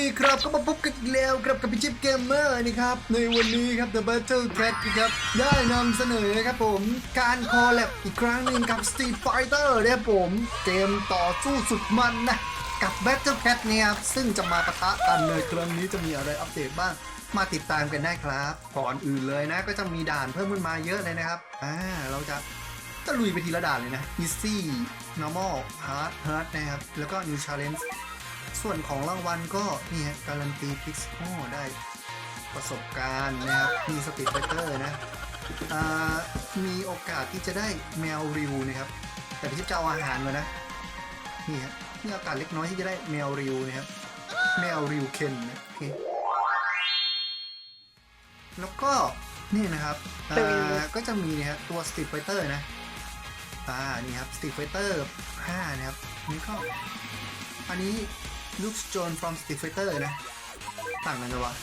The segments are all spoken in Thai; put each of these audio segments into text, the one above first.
ดีครับก็มาพบกันอีกแล้วครับกับพี่ชิปเกมเมอร์นะครับในวันนี้ครับ The Battle Cat ครับได้นำเสนอครับผมการคอลแลบอีกครั้งหนึ่งกับ Street Fighter นะครับผมเกมต่อสู้สุดมันนะกับ Battle Cat เนี่ยครับซึ่งจะมาปะทะกันในครั้งนี้จะมีอะไรอัปเดตบ้างมาติดตามกันได้ครับก่อนอื่นเลยนะ ก็จะมีด่านเพิ่มขึ้นมาเยอะเลยนะครับอ่าเราจะก็ลุยไปทีละด่านเลยนะ easy normal hard hard นะครับแล้วก็ new challenge ส่วนของรางวัลก็นี่ฮะการันตี Pix โอ้ได้ประสบการณ์นะครับ มีสติ f ไฟเตอร์นะอ่ามีโอกาสที่จะได้แมวริวนะครับ แต่พี่ชิปจะเอาอาหารมานะ นี่ฮะมีโอกาสเล็กน้อยที่จะได้แมวริวนะครับ แมวริวเคนนะโอเคแล้วก็นี่นะครับอ่าก็จะมีนะครับตัว Street Fighter นะอ่านี่ครับ Street Fighter 5นะครับนี่ก็อันนี้ Luke Jones from Street Fighter นะ ต่างกันเลยวะ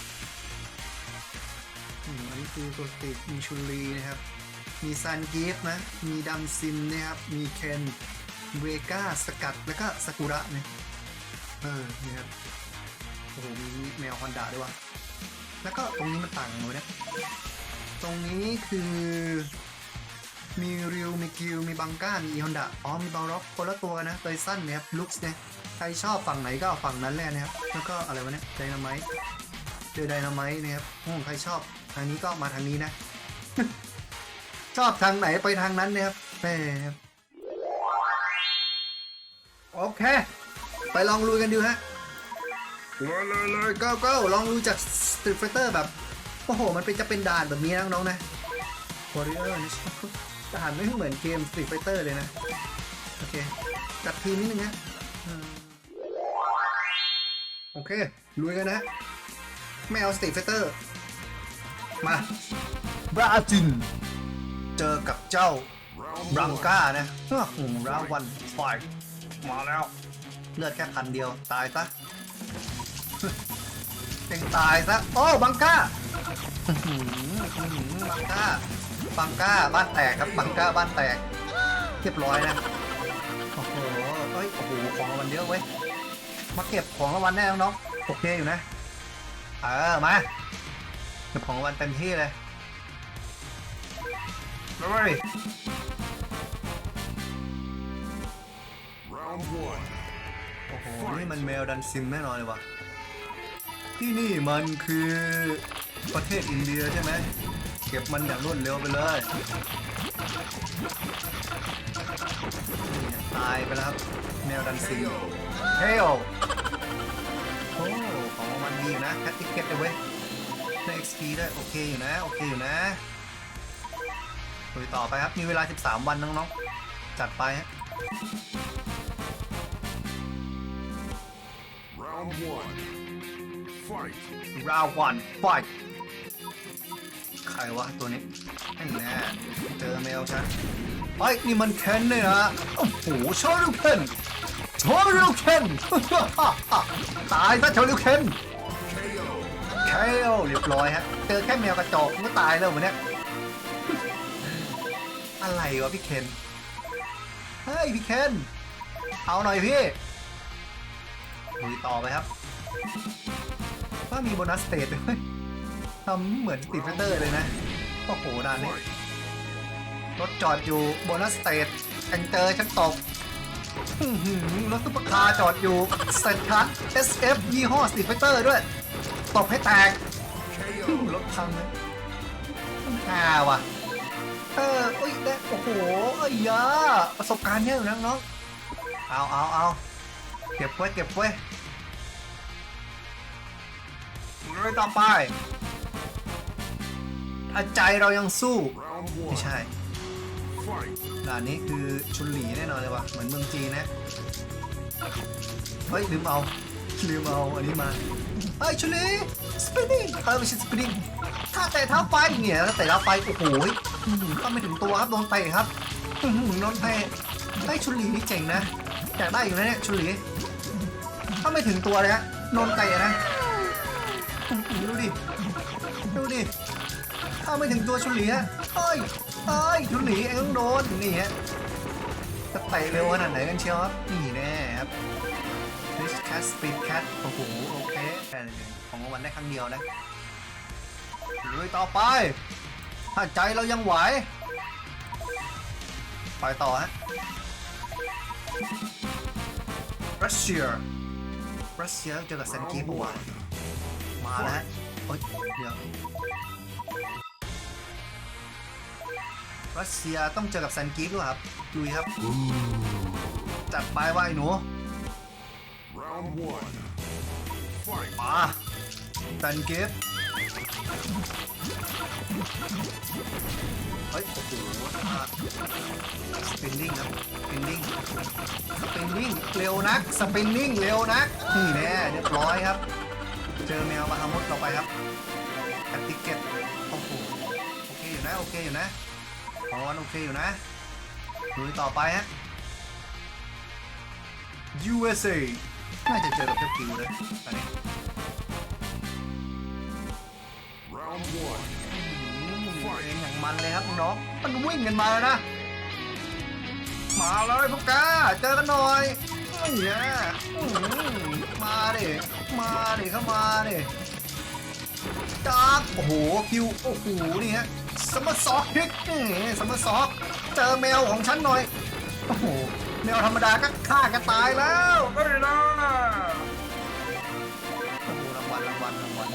อันนี้คือตัว Street มีชุลีนะครับ มีซันกีฟนะ มีดัมซินนะครับ มีเคนเวก้าสกัด แล้วก็ซากุระเนะเออนี่ครับโอ้โหมีแมวฮอนดาด้วยวะแล้วก็ตรงนี้มันต่างกันเลยนะ ตรงนี้คือ มีริวมีคิวมีบังก้ามีอีฮอนดะอ๋อมีบางร็อกคนละตัวนะเลยสั้นนะครับลุคส์เนี่ยใครชอบฝั่งไหนก็เอาฝั่งนั้นแหละนะครับแล้วก็อะไรวะเนี่ยไดนาไมต์เจอไดนาไมต์นะครับโอ้ใครชอบทางนี้ก็มาทางนี้นะ ชอบทางไหนไปทางนั้นนะครับแหมครับโอเค ไปลองลุยกันดูฮะเลยเลยเลยก็ก็ลองลุยจาก Street Fighter แบบ โอ้โห มันเป็นจะเป็นด่านแบบนี้นะน้องๆนะ Warrior นี่ ทหารไม่เหมือนเกม Street Fighter เลยนะ โอเค จัดทีมนิดนึงนะอืมโอเค ลุยกันนะ ไม่เอา Street Fighter มาบราจิน เจอกับเจ้าบรังก้านะอื้อหือราวันไฟมาแล้ว เลือดแค่พันเดียว ตายซะเองตายซะ โอ้ บังก้าอื้อหืออื้อหือบังก้า บังก้าบ้านแตกครับบังก้าบ้านแตกเรียบร้อยนะโอ้โหเอ้ยโอ้โหของรางวัลเยอะเว้ยมาเก็บของรางวัลแน่น้องโอเคอยู่นะเออมาเก็บของรางวัลเต็มที่เลยมาเลย Round one. โอ้โหนี่มันแมวดันซิมแน่นอนเลยวะที่นี่มันคือประเทศอินเดียใช่ไหม เก็บมันอย่างรวดเร็วไปเลยนี่ตายไปแล้วครับแมวดันซิมเฮลโอ้ของรางวัลดีอยู่นะแคทติเก็ตเลยเว้ยได้ XP ได้วยโอเคอยู่นะ โอเคอยู่นะลุยต่อไปครับ มีเวลา 13 วันน้องๆ จัดไปฮะ Round one. Fight. ราววันไฟ ใครวะตัวนี้แน่เจอแมวฉันไอ้นี่มันเคนเลยนะโอ้โหโชริวเคนโชริวเคนตายซะโชริวเคนเคลเรียบร้อยฮะ เจอแค่แมวกระจอกก็ตายแล้วเหมือนเนี้ยอะไรวะพี่เคน เฮ้ยพี่เคน เอาหน่อยพี่ลุยต่อไปครับ ว่ามีโบนัสสเตจด้วย ทำเหมือนสตรีทไฟเตอร์เลยนะ โอ้โหด่านนี้ รถจอดอยู่โบนัสสเตจแองเจอฉันตกอื้อหือรถซุปเปอร์คาร์จอดอยู่เซ็นทรัล SF ยี่ห้อสตรีทไฟเตอร์ด้วย ตบให้แตก รถพังเลยฮ่าว่ะ เออโอ้ยได้โอ้โหไอ้ยาประสบการณ์เยอะอยู่นะน้องเอาเอาเอาเก็บไว้เก็บไว้เรื่องต่อไป ใจเรายังสู้ Round ไม่ one. ใช่ Fight. ด่านนี้คือชุนหลีแน่นอนเลยว่ะเหมือนเมืองจีนนะ เฮ้ยลืมเอาลืมเอาอันนี้มาเฮ้ยชุนหลีสปริงเออไม่ใช่สปริงถ้าเตะเท้าไฟเนี่ยถ้าเตะเท้าไฟโอ้โหอื้อหือเข้าไม่ถึงตัวครับโดนเตะครับอื้อหือโดนเตะเฮ้ยชุนหลีนี่เจ๋งนะอยากได้อยู่นะเนี่ยชุนหลีเข้าไม่ถึงตัวเลยฮะโดนเตะนะอื้อหือดูดิดูดิ เข้าไม่ถึงตัวชุนหลีฮะเอ้ยเอ้ยชุนหลีเองต้องโดนนี่ฮะจะเตะเร็วขนาดไหนกันเชียวครับนี่แน่ครับนี่ Rich Cat Speed Cat โอ้โหโอเคแต่ของรางวัลได้ครั้งเดียวนะลุยต่อไป ถ้าใจเรายังไหวไปต่อฮะรัสเซียรัสเซียเจอกับเซนกีปะวะมาแล้วฮะเฮ้ยเดี๋ยว รัสเซียต้องเจอกับซันกีฟด้วยครับลุยครับ จัดไปว่าไอ้หนู Round one. มาซันกีฟเฮ้ยโอ้โหสปินนิ่งครับสปินนิ่งสปินนิ่งเร็วนักสปินนิ่งเร็วนักนี่แน่เรียบร้อยครับ เจอแมวมาฮามุดเราไปครับแอตติเกตโอ้โหโอเคอยู่นะโอเคอยู่นะ พอวันโอเคอยู่นะลุยต่อไปฮะ USA น่าจะเจอกับเทปคิวนะตอนนี้ Round one. เองอย่างมันเลยครับน้องมันวิ่งกันมาแล้วนะ มาเลยพวกแกเจอกันหน่อยเนี่ยอื้อหือมาดิมาดิเข้ามาดิจักโอ้โหคิวโอ้โหนี่ฮะ สมมร์ซอกฮิกนี่สมมร์ซอกเจอแมวของฉันหน่อย โอ้โห แมวธรรมดาก็ฆ่ากันตายแล้วไม่ได้โอ้โหรางวัลรางวัลรางวัล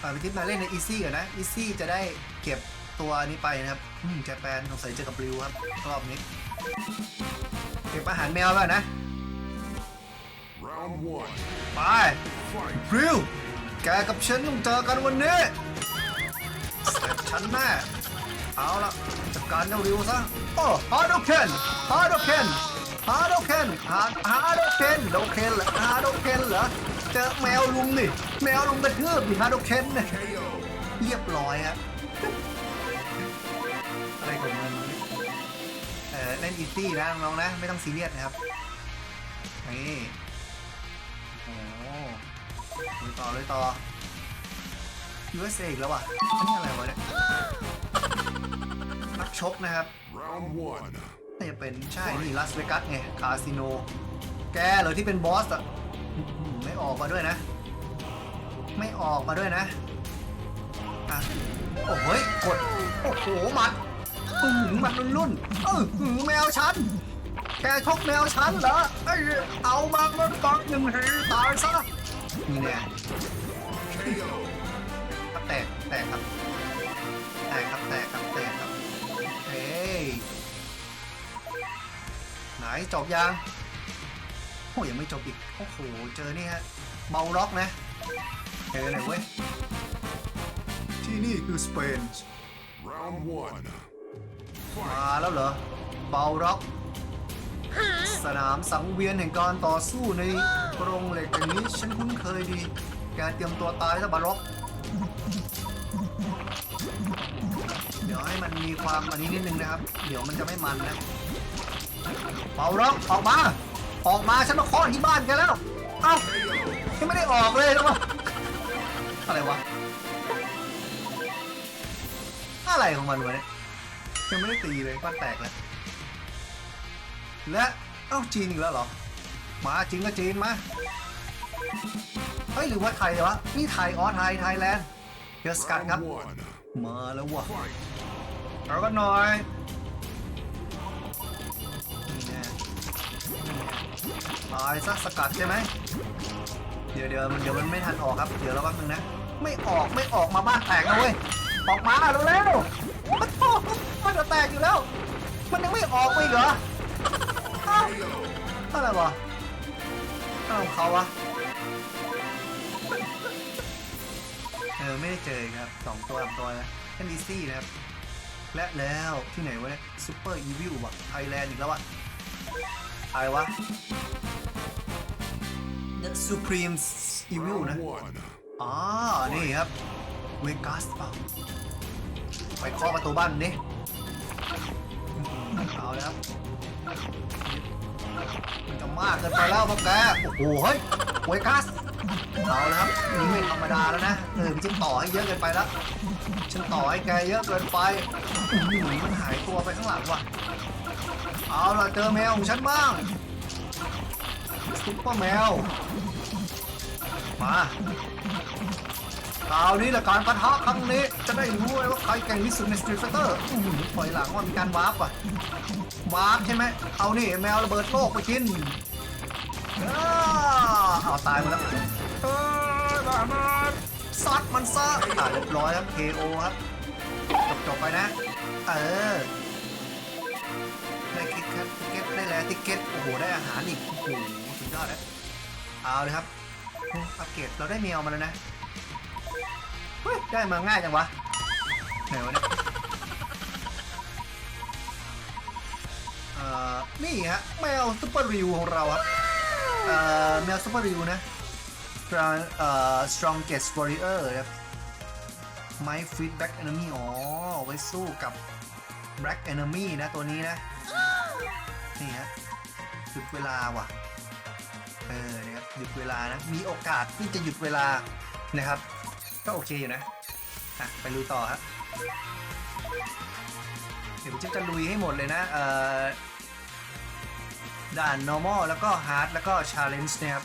ฝาไปทิปมาเล่นในอีซี่ก่อนนะอีซี่จะได้เก็บตัวนี้ไปนะครับอืมแจแปนสงสัยเจอกับบลิวครับรอบนี้ เก็บอาหารแมวแล้วนะ ไป Fight. บลิวแกกับฉันต้องเจอกันวันนี้ เต็ปฉันแน่เอาละจัดการเจ้าริวซะโอ้ฮาร์ดเคนฮาร์ดเคนฮาร์ดเคนฮาร์ดฮาร์ดเคนโดเคนเหรอฮาร์ดเคนเหรอเจอแมวลุงนี่แมวลุงกระเทือบดิฮาร์ดเคนเนี่ยเรียบร้อยครับอะไรของมึงเนี่ยเออเล่นอีซี่นะน้องนะ ไม่ต้องซีเรียสนะครับนี่โอ้ลุยต่อเลยต่อ USA อีกแล้วว่ะอันนี้อะไรวะเนี่ยนักชกนะครับ Round one. น่าจะเป็นใช่ นี่ลาสเวกัสไง คาสิโน แกเหรอที่เป็นบอสอะ ไม่ออกมาด้วยนะ ไม่ออกมาด้วยนะอะโอ้โหยกด โอ้โหมัดอือหือหมัดรุ่นรุ่นเออแมวฉัน แกชกแมวฉันเหรอเอ้ยเอามามันปักหนึ่งทีตายซะนี่แน่ แตกแตกครับ แตกครับ แตกครับ แตกครับ เฮ้ย ไหนจบยังโอ้ยังไม่จบอีก โอ้โห เจอนี่ฮะเมาล็อกนะ เจอเลยเว้ย ที่นี่คือสเปน Round one. มาแล้วเหรอเบาร็อก สนามสังเวียนแห่งการต่อสู้ในกรงเหล็กอย่างนี้ฉันคุ้นเคยดี การเตรียมตัวตายซะบาร็อกเดี๋ยวให้มันมีความอันนี้นิดนึงนะครับ เดี๋ยวมันจะไม่มันนะเบาร็อกออกมา ออกมาฉันมาเคาะที่บ้านแกันแล้ว เอ้ายังไม่ได้ออกเลยนะวะอะไรวะ อะไรของมันวะเนี่ยยังไม่ได้ตีเลยบ้านแตกแล้วและเอ้าจีนอีกแล้วเหรอ มาจีนก็จีนมาเฮ้ยหรือว่าไทยวะนี่ไทยอ๋อไทยไทยแลนด์เดี๋ยสกัดครับ มาแล้ววะ เอากันหน่อยนี่แน่ตายซะสกัดใช่ไหมเดี๋ยวเดี๋ยวมันเดี๋ยวมันไม่ทันออกครับ เดี๋ยวเราแป๊บนึงนะ ไม่ออกไม่ออกมาบ้านแตกนะเว้ย ออกมาเร็วๆมันโอ้มันจะแตกอยู่แล้ว มันยังไม่ออกไปเหรออะไรวะอะไรของเขาวะเออไม่ได้เจอครับสองตัวสามตัวนะแค่ดีซี่นะครับ และแล้วที่ไหนวะเนี่ยซูเปอร์อีวิลวะไทยแลนด์อีกแล้ววะใครวะ The Supreme Evil นะอ๋อนี่ครับเวกัสเปล่าไปเคาะประตูบ้านดิเอาแล้ว มันจะมากเกินไปแล้วพวกแกโอ้โหเฮ้ยเวกัส เอาแล้วครับนี่ไม่ธรรมดาแล้วนะเออพี่จะต่อให้เยอะเกินไปแล้วฉันต่อให้แกเยอะเกินไปอื้อหือมันหายตัวไปข้างหลังว่ะ เอาล่ะเจอแมวของฉันบ้างซุปเปอร์แมว มาคราวนี้แหละการปะทะครั้งนี้ จะได้รู้เลยว่าใครเก่งที่สุดในสตรีทไฟเตอร์ถอยหลังว่ามีการวาร์ปอะวาร์ปใช่ไหมเอานี่แมวระเบิดโลกไปกิน เอาตายมดแล้วเอ้ยมามาซัดมันซะอ่าเรียบร้อยครับ KO ครับจบจบไปนะ เออ ได้ติ๊กเก็ตติ๊กเก็ตได้แล้วติ๊กเก็ตโอ้โห ได้อาหารอีก โอ้โห สุดยอดนะเอาเลยครับอัปเกรดเราได้แมวมาแล้วนะเฮ้ยได้มาง่ายจังวะไหนวะเนี่ยเอ่อ นี่ฮะ แมวซุปเปอร์ริวของเราครับ เอ่อแมวซุปเปอร์ริวนะ strong เอ่อ strongest warrior ครับ My feedback enemy อ๋อ ไว้สู้กับ black enemy นะตัวนี้นะ นี่ฮะหยุดเวลาว่ะ เออนะครับหยุดเวลานะ มีโอกาสที่จะหยุดเวลานะครับ ก็โอเคอยู่นะอะไปลุยต่อครับเดี๋ยวผมจะลุยให้หมดเลยนะ เอ่อ ด่าน normal แล้วก็ hard แล้วก็ challenge นะครับ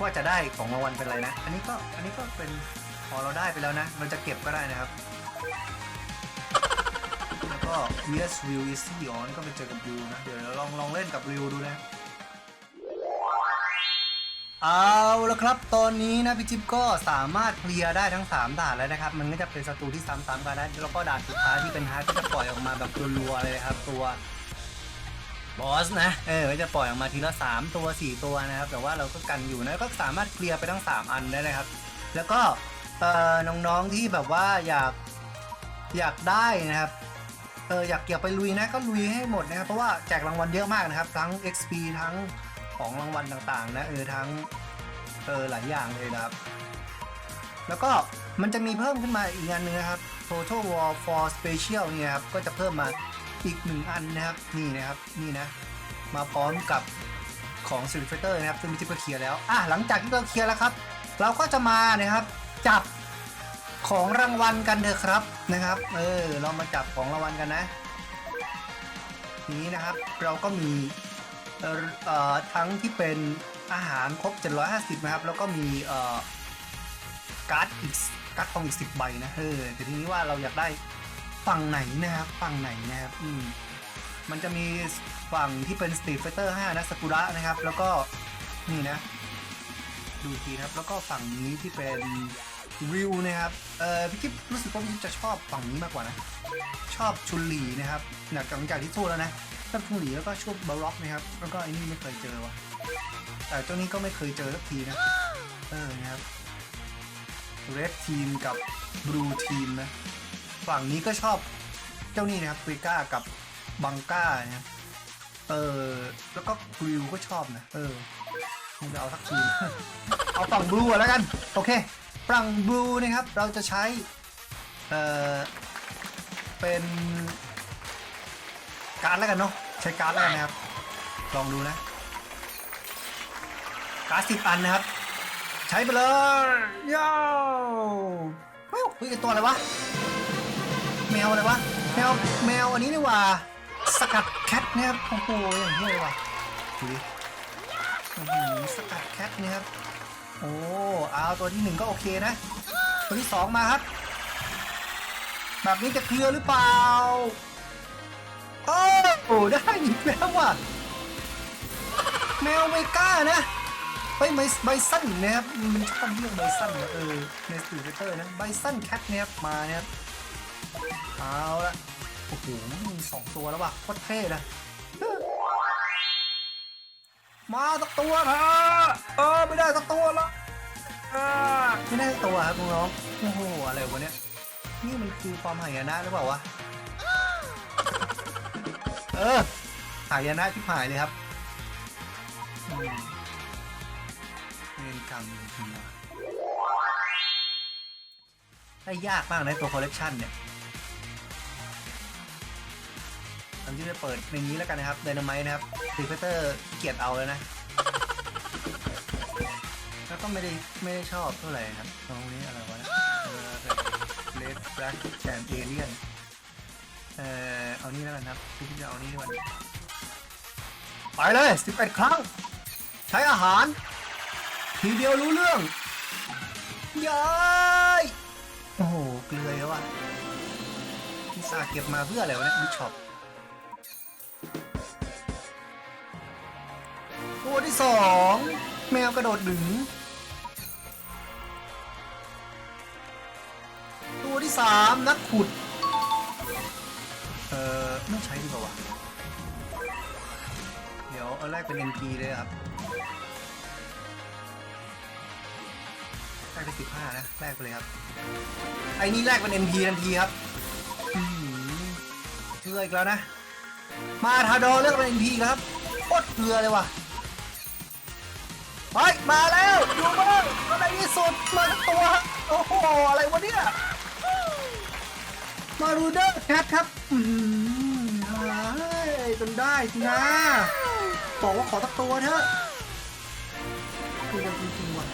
ว่าจะได้ของรางวัลเป็นอะไรนะ อันนี้ก็อันนี้ก็เป็นพอเราได้ไปแล้วนะมันจะเก็บก็ได้นะครับ แล้วก็ VS View Easy อ๋อนี่ก็ไปเจอกับวิวนะ เดี๋ยวเราลองลองเล่นกับวิวดูนะ เอาละครับ ตอนนี้นะพี่จิ๊บก็สามารถเคลียร์ได้ทั้ง 3 ด่านแล้วนะครับ มันก็จะเป็นศัตรูที่ซ้ำๆกันนะแล้วก็ด่านสุดท้ายที่เป็นฮาร์ดก็จะปล่อยออกมาแบบรัวๆเลยนะครับตัว บอสนะ เออจะปล่อยออกมาทีละ3ตัว 4 ตัวนะครับ แต่ว่าเราก็กันอยู่นะก็สามารถเคลียร์ไปทั้ง 3 อันได้นะครับ แล้วก็เอ่อน้องๆที่แบบว่าอยากอยากได้นะครับเอออยากเกี่ยวไปลุยนะก็ลุยให้หมดนะครับเพราะว่าแจกรางวัลเยอะมากนะครับ ทั้ง XP ทั้งของรางวัลต่างๆนะเออทั้งเออหลายอย่างเลยนะครับ แล้วก็มันจะมีเพิ่มขึ้นมาอีกอันหนึงนะครับ Total War for Special เนี่ยครับก็จะเพิ่มมา อีกหนึ่งอันนะครับนี่นะครับนี่นะ มาพร้อมกับของ Street Fighter นะครับซึ่งมิจิก็เคลียร์แล้วอะหลังจากที่เราเคลียร์แล้วครับ เราก็จะมานะครับจับของรางวัลกันเถอะครับนะครับ เออเรามาจับของรางวัลกันนะนี้นะครับเราก็มีเอ่อเอ่อทั้งที่เป็นอาหารครบ 750 นะครับ แล้วก็มีเอ่อการ์ดอีกการ์ดทองอีก 10 ใบนะเออแต่ทีนี้ว่าเราอยากได้ ฝั่งไหนนะครับ ฝั่งไหนนะครับอืมมันจะมีฝั่งที่เป็น Street Fighter 5นะสกุระนะครับ แล้วก็นี่นะ ดูทีนะครับ แล้วก็ฝั่งนี้ที่เป็นริวนะครับเอ่อพี่กิ๊บรู้สึกว่าพี่กิ๊บจะชอบฝั่งนี้มากกว่านะ ชอบชุนหลีนะครับหลังจากที่สู้แล้วนะชอบชุนหลีแล้วก็ชอบบาร็อกนะครับ แล้วก็ไอ้นี่ไม่เคยเจอว่ะแต่เจ้านี้ก็ไม่เคยเจอสักทีนะเออนะครับ Red Team กับ Blue Team นะ ฝั่งนี้ก็ชอบเจ้านี่นะครับปริก้ากับบังก้านะครับเออแล้วก็กริวก็ชอบนะ เออคงจะเอาสักทีเอาฝั่งบลูแล้วกัน โอเคฝั่งบลูนะครับเราจะใช้ เออเป็นการดแล้วกันเนาะใช้การดแล้วกันนะครับ ลองดูนะ การดสิบอันนะครับ ใช้ไปเลยย่าวเฮ้ยเฮ้ยไอ้ตัวอะไรวะ แมวอะไรวะแมวแมวอันนี้นี่ว่าสกัดแคทนะครับโอ้โหอย่างเท่เลยว่ะดูดิสกัดแคทนะครับโอ้เอาตัวที่หนึ่งก็โอเคนะ ตัวที่สองมาครับแบบนี้จะเคลียร์หรือเปล่าโอ้โหได้อีกแล้วว่ะแมวเมก้านะเฮ้ยไบไบสั้นนะครับมันชอบเรียกไบสั้นเออในสตูดิโอร์นะไบสั้นแคทนะครับมานะครับ เอาละโอ้โหมีสองตัวแล้วว่ะโคตรเท่นะมาสักตัวเถอะเออไม่ได้สักตัวละอ่าไม่ได้สักตัวครับน้องโอ้โหอะไรวะเนี่ยนี่มันคือความหายนะหรือเปล่าวะเออหายนะที่หายเลยครับเรียนกรรมจริงๆว่ะได้ยากมากนะตัวคอลเลกชันเนี่ย ทำที่จะเปิดในนี้แล้วกันนะครับไดนาไมต์นะครับซีเฟเตอร์เกลียดเอาเลยนะ แล้วก็ไม่ได้ไม่ได้ชอบเท่าไหร่ครับตรงนี้อะไรวะนะเลดแบล็กแอนเอเลียนเอ่อเอานี่แล้วกันครับพี่จะเอานี่ดีกว่าไปเลย11 ครั้ง ใช้อาหาร ทีเดียวรู้เรื่องย้ายโอ้โห เกลือแล้วอะพิซาเก็บมาเพื่ออะไรวะเนี่ยบิชอป ตัวที่สองแมวกระโดดดึงตัวที่สามนักขุด เออไม่ใช้ดีกว่าวะเดี๋ยวเอาแรกเป็น NP เลยครับแรกไปสิบห้านะ แรกไปเลยครับ ไอ้นี่แรกเป็น NP ทันทีครับอื้อหือเทืออีกแล้วนะ มาทาดอเลือกเป็น NP แล้วครับโคตรเกลือเลยว่ะ เฮ้ยมาแล้วดูบ้างมาในที่สุดมาตัว โอ้โห อะไรวะเนี่ยมารูเดอร์แคทครับ อืมเฮ้จนได้สินะบอกว่าขอสักตัวเถอะคุยกันจริงๆว่ะ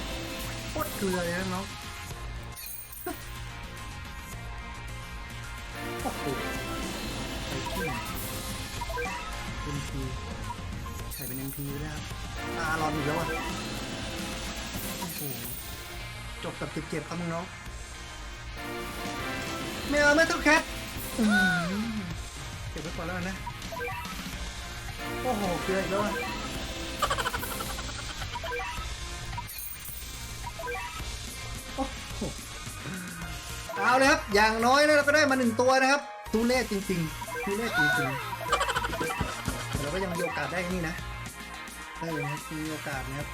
โคตรเกลือเลยนะน้องโอ้โหไอ้ที่เอ็นพี ใส่เป็นเอ็นพีเลยครับอารอนอีกแล้วอะ โอ้โห จบแบบเจ็บๆครับน้องๆไม่เอาไม่ต้องแคทอืมเก็บไว้ก่อนแล้วกันนะ โอ้โหเกลืออีกแล้วอะโอ้โหเอาเลยครับ อย่างน้อยนะเราก็ได้มาหนึ่งตัวนะครับตูเล่จริงๆตูเล่จริงๆเราก็ยังมีโอกาสได้นี่นะ เออนะมีโอกาสนะครับ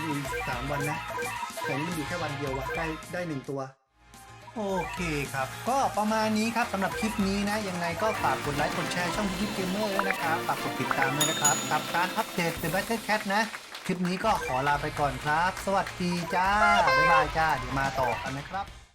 อยู่อีสามวันนะแต่นี่มันอยู่แค่วันเดียวอะได้ได้หนึ่งตัว โอเคครับ ก็ประมาณนี้ครับสำหรับคลิปนี้นะ ยังไงก็ฝากกดไลค์กดแชร์ช่องพิกเกมเมอร์ด้วยนะครับ ฝากกดติดตามด้วยนะครับ กับการอัปเดต The Battle Cat นะ คลิปนี้ก็ขอลาไปก่อนครับ สวัสดีจ้า บ๊ายบายจ้า เดี๋ยวมาต่อกันนะครับ